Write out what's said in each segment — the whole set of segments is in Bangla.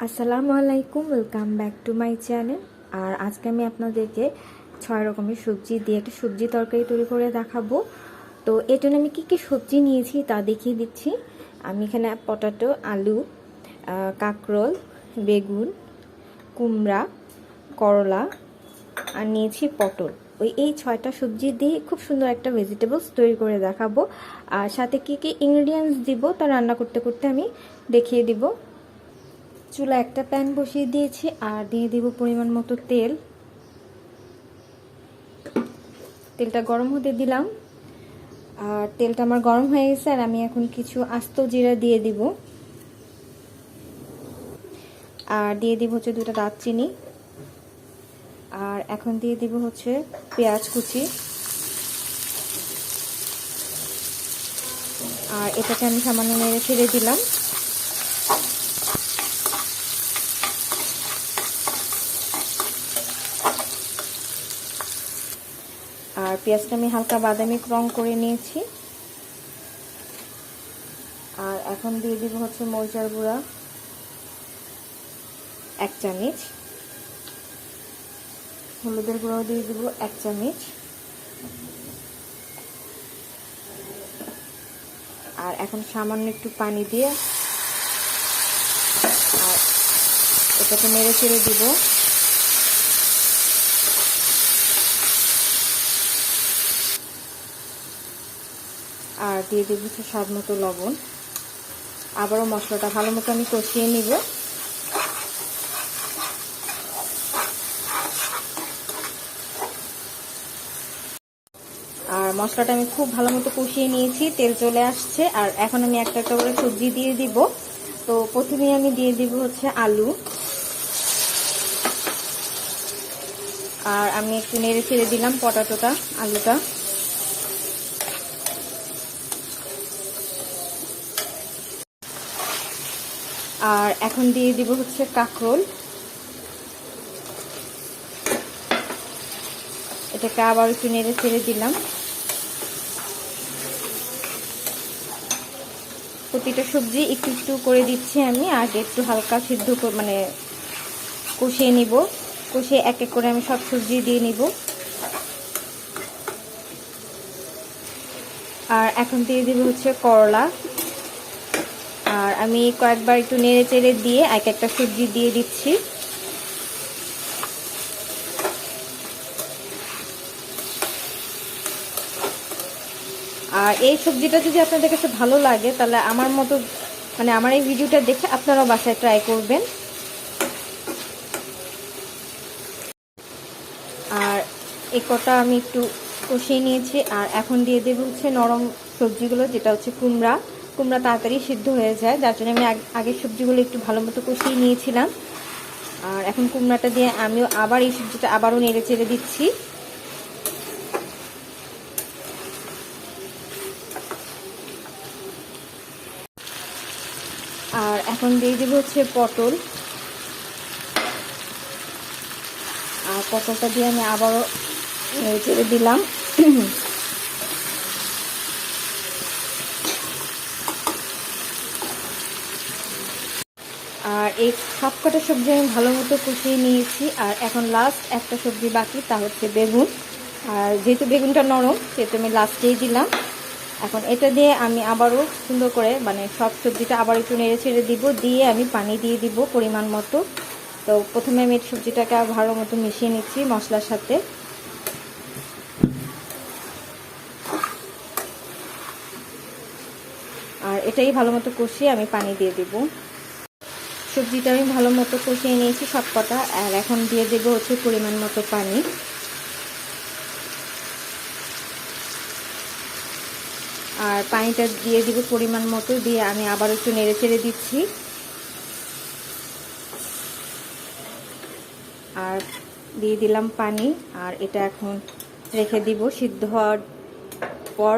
আসসালামু আলাইকুম welcome back to my channel আর আজকে আমি আপনাদেরকে ছয় রকমের সবজি দিয়ে একটা সবজি তরকারি তৈরি করে দেখাবো। তো এর জন্য আমি কী কী সবজি নিয়েছি তা দেখিয়ে দিচ্ছি। আমি এখানে পটাটো আলু কাঁকরোল, বেগুন, কুমড়া, করলা আর নিয়েছি পটল। ওই এই ছয়টা সবজি দিয়ে খুব সুন্দর একটা ভেজিটেবলস তৈরি করে দেখাবো। আর সাথে কী কী ইনগ্রিডিয়েন্টস দিব তা রান্না করতে করতে আমি দেখিয়ে দিব। চুলা একটা প্যান বসিয়ে দিয়েছি আর দিয়ে দিব পরিমাণ মতো তেল। তেলটা গরম হতে দিলাম। আর তেলটা আমার গরম হয়ে গেছে আর আমি এখন কিছু আস্ত জিরা দিয়ে দিব। আর দিয়ে দিব হচ্ছে দুটো দারচিনি। আর এখন দিয়ে দিব হচ্ছে পেঁয়াজ কুচি। আর এটাকে আমি সামান্য নেড়ে ছেড়ে দিলাম। পেঁয়াজটা আমি হালকা বাদামি রং করে নিয়েছি। আর এখন দিয়ে দিব হচ্ছে মরিচার গুঁড়া, এক চামচ। হলুদের গুঁড়াও দিয়ে দিব এক চামচ। আর এখন সামান্য একটু পানি দিয়ে, আর এটাকে নেড়ে চেড়ে দিব। আর দিয়ে দেবো হচ্ছে স্বাদ মতো লবণ। আবারও মশলাটা ভালো মতো আমি কষিয়ে নিব। আর মশলাটা আমি খুব ভালো মতো কষিয়ে নিয়েছি, তেল চলে আসছে। আর এখন আমি একটা একটা করে সবজি দিয়ে দিব। তো প্রথমে আমি দিয়ে দিব হচ্ছে আলু। আর আমি একটু নেড়ে ছেড়ে দিলাম পটাটোটা, আলুটা। আর এখন দিয়ে দিব হচ্ছে কাঁকরোল। এটাকে আবার একটু নেড়ে ছেড়ে দিলাম। প্রতিটা সবজি একটু একটু করে দিচ্ছি আমি। আগে একটু হালকা সিদ্ধ মানে কষিয়ে নিব। কষিয়ে এক এক করে আমি সব সবজি দিয়ে নিব। আর এখন দিয়ে দিব হচ্ছে করলা। আমি কয়েকবার একটু নেড়ে চেড়ে দিয়ে এক একটা সবজি দিয়ে দিচ্ছি। আর এই সবজিটা যদি আপনাদের কাছে ভালো লাগে, তাহলে আমার মতো মানে আমার এই ভিডিওটা দেখে আপনারাও বাসায় ট্রাই করবেন। আর এই কটা আমি একটু কষিয়ে নিয়েছি, আর এখন দিয়ে দেবো হচ্ছে নরম সবজিগুলো, যেটা হচ্ছে কুমড়া। কুমড়া তাড়াতাড়ি সিদ্ধ হয়ে যায়, যার জন্য আমি আগের সবজিগুলো একটু ভালো মতো কষিয়ে নিয়েছিলাম। আর এখন কুমড়াটা দিয়ে আমিও আবার এই সবজিটা আবারও নেড়ে চেড়ে দিচ্ছি। আর এখন দিয়ে দেবো হচ্ছে পটল। আর পটলটা দিয়ে আমি আবারও নেড়ে চেড়ে দিলাম আর এই সব কটা সবজি আমি ভালো মতো কষিয়ে নিয়েছি। আর এখন লাস্ট একটা সবজি বাকি, তা হচ্ছে বেগুন। আর যেহেতু বেগুনটা নরম, সেহেতু আমি লাস্টেই দিলাম। এখন এটা দিয়ে আমি আবারও সুন্দর করে মানে সব সবজিটা আবার একটু নেড়ে ছেড়ে দিব, দিয়ে আমি পানি দিয়ে দিব পরিমাণ মতো। তো প্রথমে আমি সবজিটাকে ভালো মতো মিশিয়ে নিচ্ছি মশলার সাথে। আর এটাই ভালো মতো কষিয়ে আমি পানি দিয়ে দিব। সবজিটা আমি ভালো মতো কষিয়ে নিয়েছি সব কটা আর এখন দিয়ে দেবো হচ্ছে পরিমাণ মতো পানি। আর পানিটা দিয়ে দিব পরিমাণ মতো, দিয়ে আমি আবার একটু নেড়ে চেড়ে দিচ্ছি। আর দিয়ে দিলাম পানি, আর এটা এখন রেখে দিব। সিদ্ধ হওয়ার পর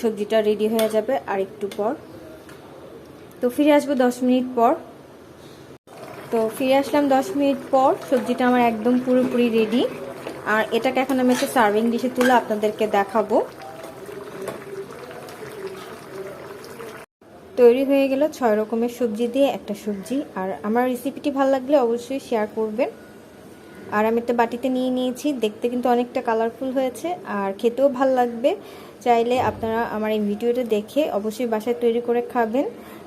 সবজিটা রেডি হয়ে যাবে আর একটু পর। তো ফিরে আসব দশ মিনিট পর। তো ফিরে আসলাম দশ মিনিট পর, সবজিটা আমার একদম পুরোপুরি রেডি আর এটাকে এখন আমি একটা সার্ভিং ডিশে তুলে আপনাদেরকে দেখাবো। তৈরি হয়ে গেল ছয় রকমের সবজি দিয়ে একটা সবজি। আর আমার রেসিপিটি ভালো লাগলে অবশ্যই শেয়ার করবেন। আর আমি একটা বাটিতে নিয়ে নিয়েছি, দেখতে কিন্তু অনেকটা কালারফুল হয়েছে। আর খেতেও ভালো লাগবে। চাইলে আপনারা আমার এই ভিডিওটা দেখে অবশ্যই বাসায় তৈরি করে খাবেন।